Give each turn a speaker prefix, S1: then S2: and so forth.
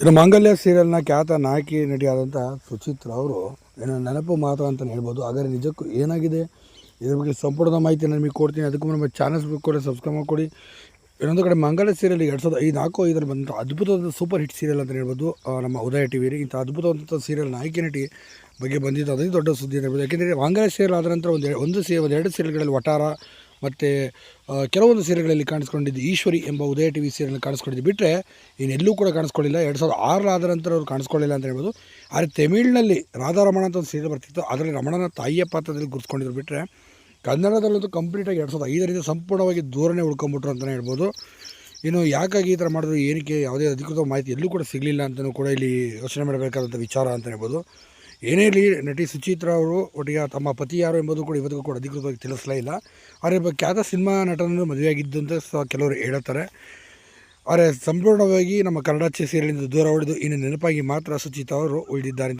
S1: ಇನ್ನು ಮಾಂಗಲ್ಯ ಸೀರಿಯಲ್ನ ಖ್ಯಾತ ನಾಯಕಿ ನಟಿಯಾದಂಥ ಸುಚಿತ್ರ ಅವರು ಏನೋ ನೆನಪು ಮಾತ್ರ ಅಂತಲೇ ಹೇಳ್ಬೋದು. ಆದರೆ ನಿಜಕ್ಕೂ ಏನಾಗಿದೆ? ಇದ್ರ ಬಗ್ಗೆ ಸಂಪೂರ್ಣ ಮಾಹಿತಿ ನಿಮಗೆ ಕೊಡ್ತೀನಿ. ಅದಕ್ಕೂ ನಮ್ಮ ಚಾನಲ್ಸ್ ಕೂಡ ಸಬ್ಸ್ಕ್ರೈಬ್ ಮಾಡಿಕೊಡಿ. ಇನ್ನೊಂದು ಕಡೆ ಮಂಗಳ ಸೀರಿಯಲ್ ಎರಡು ಸಾವಿರದ ಐದು, ನಾಲ್ಕು, ಐದರಲ್ಲಿ ಬಂದಂಥ ಅದ್ಭುತವಾದ ಸೂಪರ್ ಹಿಟ್ ಸೀರಿಯಲ್ ಅಂತ ಹೇಳ್ಬೋದು ನಮ್ಮ ಉದಯ ಟಿ ವಿಲಿ ಇಂಥ ಅದ್ಭುತವಾದಂಥ ಸೀರಿಯಲ್ ನಾಯಕಿ ನಟಿ ಬಗ್ಗೆ ಬಂದಿದ್ದು ಅದೇ ದೊಡ್ಡ ಸುದ್ದಿ ಅಂತ ಹೇಳ್ಬೋದು. ಯಾಕೆಂದರೆ ಮಂಗಳ ಸೀರಿಯಲ್ ಆದ ನಂತರ ಒಂದು ಒಂದು ಸೀ, ಒಂದು ಎರಡು ಸೀರಿಯಲ್ಗಳಲ್ಲಿ ವಟಾರ ಮತ್ತು ಕೆಲವೊಂದು ಸೀರೆಗಳಲ್ಲಿ ಕಾಣಿಸ್ಕೊಂಡಿದ್ದು ಈಶ್ವರಿ ಎಂಬ ಉದಯ ಟಿ ವಿ ಸೀರಿಯಲ್ ಕಾಣಿಸ್ಕೊಂಡಿದ್ದು ಬಿಟ್ಟರೆ ಇನ್ನೆಲ್ಲೂ ಕೂಡ ಕಾಣಿಸ್ಕೊಳ್ಳಿಲ್ಲ. ಎರಡು ಸಾವಿರದ ಆರರಾದ ನಂತರ ಅವರು ಕಾಣಿಸ್ಕೊಳ್ಳಿಲ್ಲ ಅಂತ ಹೇಳ್ಬೋದು. ಆದರೆ ತಮಿಳಿನಲ್ಲಿ ರಾಧಾರಮಣ ಅಂತ ಒಂದು ಸೀರೆ ಬರ್ತಿತ್ತು. ಅದರಲ್ಲಿ ರಮಣನ ತಾಯಿಯ ಪಾತ್ರದಲ್ಲಿ ಗುರುತಿಸ್ಕೊಂಡಿದ್ರು ಬಿಟ್ಟರೆ ಕನ್ನಡದಲ್ಲಂತೂ ಕಂಪ್ಲೀಟಾಗಿ ಎರಡು ಸಾವಿರದ ಐದರಿಂದ ಸಂಪೂರ್ಣವಾಗಿ ದೂರನೇ ಉಳ್ಕೊಂಬಿಟ್ರು ಅಂತಲೇ ಹೇಳ್ಬೋದು. ಇನ್ನು ಯಾಕಾಗಿ ಈ ಥರ ಮಾಡಿದ್ರು, ಏನಕ್ಕೆ, ಯಾವುದೇ ಅಧಿಕೃತ ಮಾಹಿತಿ ಎಲ್ಲೂ ಕೂಡ ಸಿಗಲಿಲ್ಲ ಅಂತಲೂ ಕೂಡ ಇಲ್ಲಿ ಯೋಚನೆ ಮಾಡಬೇಕಾದಂಥ ವಿಚಾರ ಅಂತ ಹೇಳ್ಬೋದು. ಏನೇ ಇರಲಿ ನಟಿ ಸುಚಿತ್ರಾ ಅವರು, ಒಟ್ಟಿಗೆ ತಮ್ಮ ಪತಿ ಯಾರು ಎಂಬುದು ಕೂಡ ಇವತ್ತಿಗೂ ಕೂಡ ಅಧಿಕೃತವಾಗಿ ತಿಳಿಸಲೇ ಇಲ್ಲ. ಆದರೆ ಒಬ್ಬ ಖ್ಯಾತ ಸಿನಿಮಾ ನಟನನ್ನು ಮದುವೆಯಾಗಿದ್ದು ಅಂತ ಸಹ ಕೆಲವರು ಹೇಳುತ್ತಾರೆ. ಆದರೆ ಸಂಪೂರ್ಣವಾಗಿ ನಮ್ಮ ಕನ್ನಡ ಸೀರಿಯಲಿಂದ ದೂರ ಹೊಡೆದು ಇನ್ನು ನೆನಪಾಗಿ ಮಾತ್ರ ಸುಚಿತಾ ಅವರು ಉಳಿದಿದ್ದಾರೆ